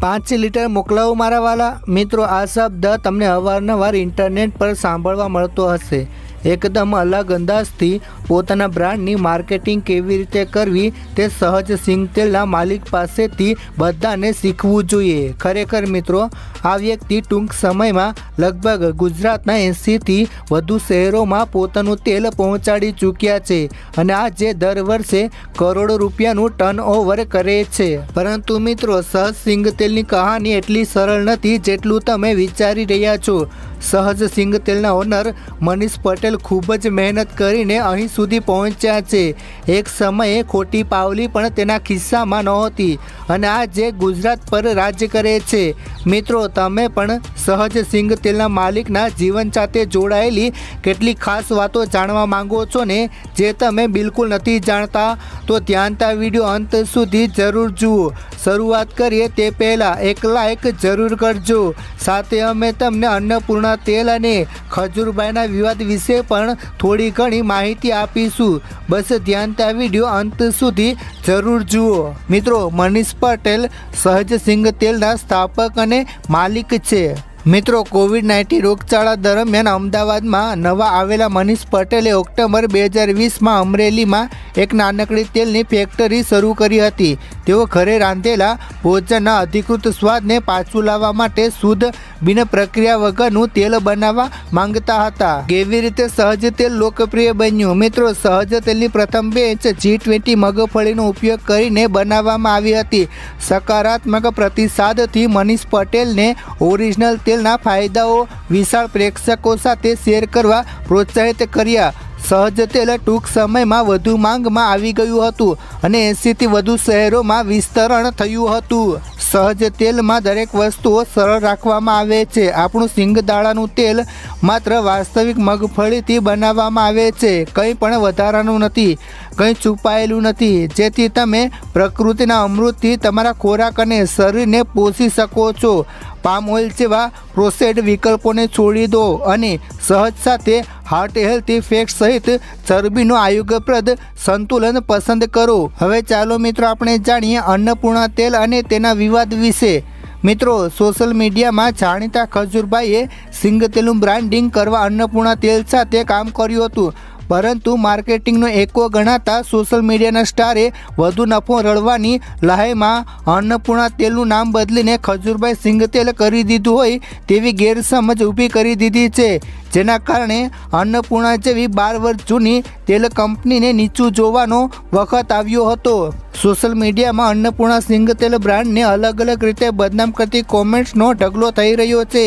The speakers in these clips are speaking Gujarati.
પાંચ લીટર મોકલાવો મારા વાલા. મિત્રો, આ શબ્દ તમને અવારનવાર ઇન્ટરનેટ પર સાંભળવા મળતો હશે. એકદમ અલગ અંદાજથી પોતાના બ્રાન્ડની માર્કેટિંગ કેવી રીતે કરવી તે સહજ સિંગ તેલના માલિક પાસેથી બધાને શીખવું જોઈએ. ખરેખર મિત્રો, આ વ્યક્તિ ટૂંક સમયમાં લગભગ ગુજરાતના એંસીથી વધુ શહેરોમાં પોતાનું તેલ પહોંચાડી ચૂક્યા છે અને આ જે દર વર્ષે કરોડો રૂપિયાનું ટર્ન ઓવર કરે છે. પરંતુ મિત્રો, સહજ સિંગ તેલની કહાની એટલી સરળ નથી જેટલું તમે વિચારી રહ્યા છો. સહજ સિંગ તેલના ઓનર મનીષ પટેલ ખૂબ જ મહેનત કરીને અહીં સુધી પહોંચ્યા છે. એક સમયે ખોટી પાવલી પણ તેના ખિસ્સામાં નહોતી અને આજે ગુજરાત પર રાજ કરે છે. મિત્રો, તમે પણ સહજ સિંગ તેલના માલિકના જીવન સાથે જોડાયેલી કેટલીક ખાસ વાતો જાણવા માંગો છો ને, જે તમે બિલકુલ નથી જાણતા, તો ધ્યાનતા વીડિયો અંત સુધી જરૂર જુઓ. શરૂઆત કરીએ તે પહેલાં એક લાઇક જરૂર કરજો. સાથે અમે તમને અન્નપૂર્ણા તેલ અને ખજૂરભાઈના વિવાદ વિશે પણ થોડી ઘણી માહિતી આપીશું. બસ ધ્યાનતા વીડિયો અંત સુધી જરૂર જુઓ. મિત્રો, મનીષ પટેલ સહજ સિંગ તેલના સ્થાપક અને માલિક છે. મિત્રો કોવિડ નાઇન્ટીન રોગચાળા દરમિયાન અમદાવાદમાં નવા આવેલા મનીષ પટેલે ઓક્ટોબર બે હજાર વીસમાં અમરેલીમાં એક નાનકડી તેલની ફેક્ટરી શરૂ કરી હતી. તેઓ ઘરે રાંધેલા ભોજનના અધિકૃત સ્વાદને પાછું લાવવા માટે શુદ્ધ બિન પ્રક્રિયા વગરનું તેલ બનાવવા માંગતા હતા. કેવી રીતે સહજ તેલ લોકપ્રિય બન્યું? મિત્રો, સહજ તેલની પ્રથમ બેચ જી ટ્વેન્ટી મગફળીનો ઉપયોગ કરીને બનાવવામાં આવી હતી. સકારાત્મક પ્રતિસાદથી મનીષ પટેલને ઓરિજિનલ તેલના ફાયદાઓ વિશાળ પ્રેક્ષકો સાથે શેર કરવા પ્રોત્સાહિત કર્યા. સહજ તેલ ટૂંક સમયમાં વધુ માંગમાં આવી ગયું હતું અને એંસીથી વધુ શહેરોમાં વિસ્તરણ થયું હતું. સહજ તેલમાં દરેક વસ્તુઓ સરળ રાખવામાં આવે છે. આપણું સિંગદાળાનું તેલ માત્ર વાસ્તવિક મગફળીથી બનાવવામાં આવે છે. કંઈ પણ વધારાનું નથી, કંઈ છુપાયેલું નથી. જેથી તમે પ્રકૃતિના અમૃતથી તમારા ખોરાક અને શરીરને પોષી શકો છો. પામ ઓઇલ જેવા પ્રોસેડ વિકલ્પોને છોડી દો અને સહજ સાથે હાર્ટ હેલ્થી ફેક્ટ સહિત ચરબીનું આયુગપ્રદ સંતુલન પસંદ કરો. હવે ચાલો મિત્રો આપણે જાણીએ અન્નપૂર્ણા તેલ અને તેના વિવાદ વિશે. મિત્રો, સોશિયલ મીડિયામાં જાણીતા ખજૂરભાઈએ સિંગ તેલનું બ્રાન્ડિંગ કરવા અન્નપૂર્ણા તેલ સાથે કામ કર્યું હતું. પરંતુ માર્કેટિંગનો એકો ગણાતા સોશિયલ મીડિયાના સ્ટારે વધુ નફો રળવાની લહાઈમાં અન્નપૂર્ણા તેલનું નામ બદલીને ખજૂરભાઈ સિંગ તેલ કરી દીધું હોય તેવી ગેરસમજ ઊભી કરી દીધી છે, જેના કારણે અન્નપૂર્ણા જેવી બાર વર્ષ જૂની તેલ કંપનીને નીચું જોવાનો વખત આવ્યો હતો. સોશિયલ મીડિયામાં અન્નપૂર્ણા સિંગ તેલ બ્રાન્ડને અલગ અલગ રીતે બદનામ કરતી કોમેન્ટ્સનો ઢગલો થઈ રહ્યો છે.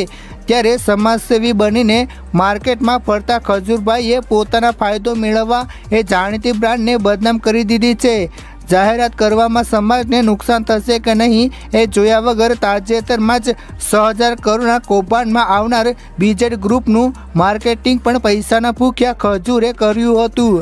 ત્યારે સમાજસેવી બનીને માર્કેટમાં ફરતા ખજૂરભાઈએ પોતાના ફાયદો મેળવવા એ જાણીતી બ્રાન્ડને બદનામ કરી દીધી છે. જાહેરાત કરવામાં સમાજને નુકસાન થશે કે નહીં એ જોયા વગર તાજેતરમાં જ સો હજાર કરોડના કૌભાંડમાં આવનાર બીજેડ ગ્રુપનું માર્કેટિંગ પણ પૈસાના ભૂખ્યા ખજૂરે કર્યું હતું.